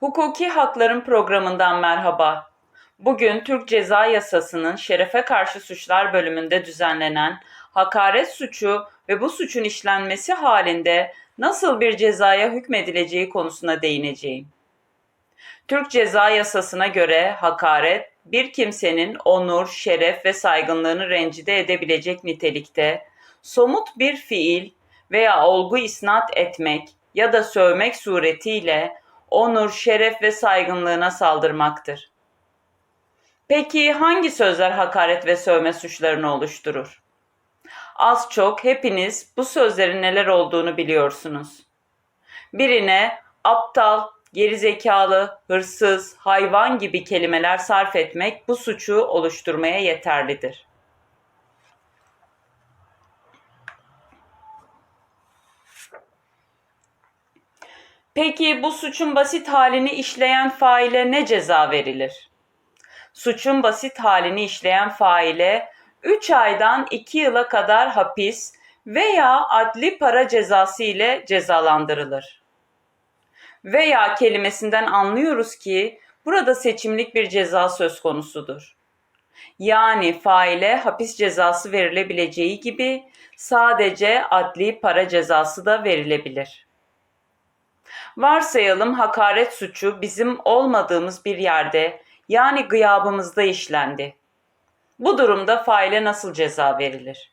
Hukuki Hakların programından merhaba. Bugün Türk Ceza Yasası'nın şerefe karşı suçlar bölümünde düzenlenen hakaret suçu ve bu suçun işlenmesi halinde nasıl bir cezaya hükmedileceği konusuna değineceğim. Türk Ceza Yasası'na göre hakaret bir kimsenin onur, şeref ve saygınlığını rencide edebilecek nitelikte somut bir fiil veya olgu isnat etmek ya da sövmek suretiyle onur, şeref ve saygınlığına saldırmaktır. Peki hangi sözler hakaret ve sövme suçlarını oluşturur? Az çok hepiniz bu sözlerin neler olduğunu biliyorsunuz. Birine aptal, gerizekalı, hırsız, hayvan gibi kelimeler sarf etmek bu suçu oluşturmaya yeterlidir. Peki bu suçun basit halini işleyen faile ne ceza verilir? Suçun basit halini işleyen faile 3 aydan 2 yıla kadar hapis veya adli para cezası ile cezalandırılır. Veya kelimesinden anlıyoruz ki burada seçimlik bir ceza söz konusudur. Yani faile hapis cezası verilebileceği gibi sadece adli para cezası da verilebilir. Varsayalım hakaret suçu bizim olmadığımız bir yerde yani gıyabımızda işlendi. Bu durumda faile nasıl ceza verilir?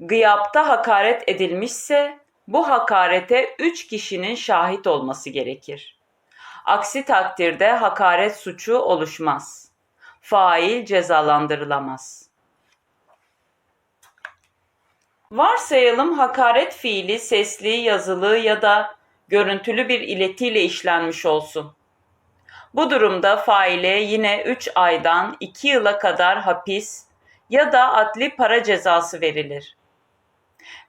Gıyapta hakaret edilmişse bu hakarete üç kişinin şahit olması gerekir. Aksi takdirde hakaret suçu oluşmaz. Fail cezalandırılamaz. Varsayalım hakaret fiili sesli, yazılı ya da görüntülü bir iletiyle işlenmiş olsun. Bu durumda faile yine 3 aydan 2 yıla kadar hapis ya da adli para cezası verilir.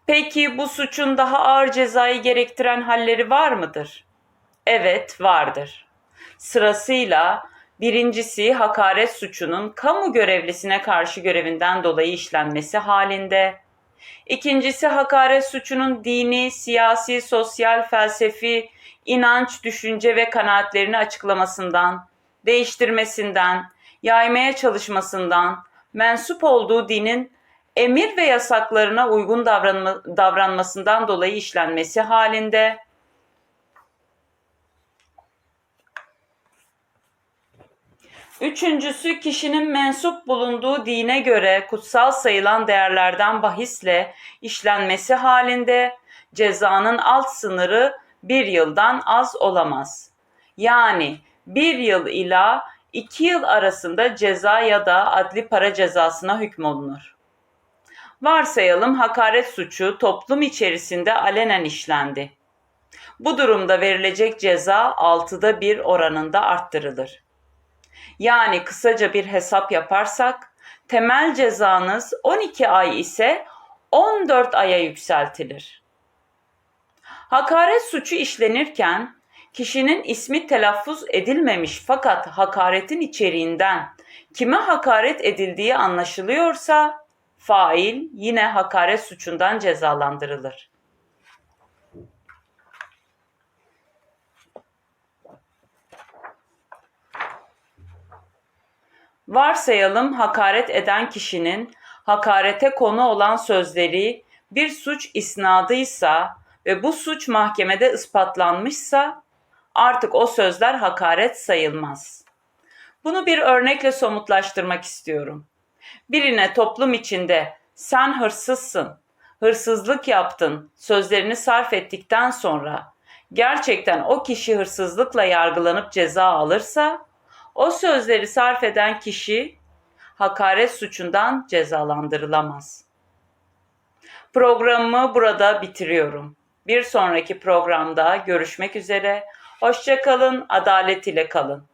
Peki bu suçun daha ağır cezayı gerektiren halleri var mıdır? Evet, vardır. Sırasıyla birincisi hakaret suçunun kamu görevlisine karşı görevinden dolayı işlenmesi halinde, İkincisi hakaret suçunun dini, siyasi, sosyal, felsefi, inanç, düşünce ve kanaatlerini açıklamasından, değiştirmesinden, yaymaya çalışmasından, mensup olduğu dinin emir ve yasaklarına uygun davranma, davranmasından dolayı işlenmesi halinde, Üçüncüsü kişinin mensup bulunduğu dine göre kutsal sayılan değerlerden bahisle işlenmesi halinde cezanın alt sınırı bir yıldan az olamaz. Yani bir yıl ila iki yıl arasında ceza ya da adli para cezasına hükmolunur. Varsayalım hakaret suçu toplum içerisinde alenen işlendi. Bu durumda verilecek ceza altıda bir oranında arttırılır. Yani kısaca bir hesap yaparsak temel cezanız 12 ay ise 14 aya yükseltilir. Hakaret suçu işlenirken kişinin ismi telaffuz edilmemiş fakat hakaretin içeriğinden kime hakaret edildiği anlaşılıyorsa fail yine hakaret suçundan cezalandırılır. Varsayalım hakaret eden kişinin hakarete konu olan sözleri bir suç isnadıysa ve bu suç mahkemede ispatlanmışsa artık o sözler hakaret sayılmaz. Bunu bir örnekle somutlaştırmak istiyorum. Birine toplum içinde sen hırsızsın, hırsızlık yaptın sözlerini sarf ettikten sonra gerçekten o kişi hırsızlıkla yargılanıp ceza alırsa o sözleri sarf eden kişi hakaret suçundan cezalandırılamaz. Programımı burada bitiriyorum. Bir sonraki programda görüşmek üzere. Hoşçakalın, adalet ile kalın.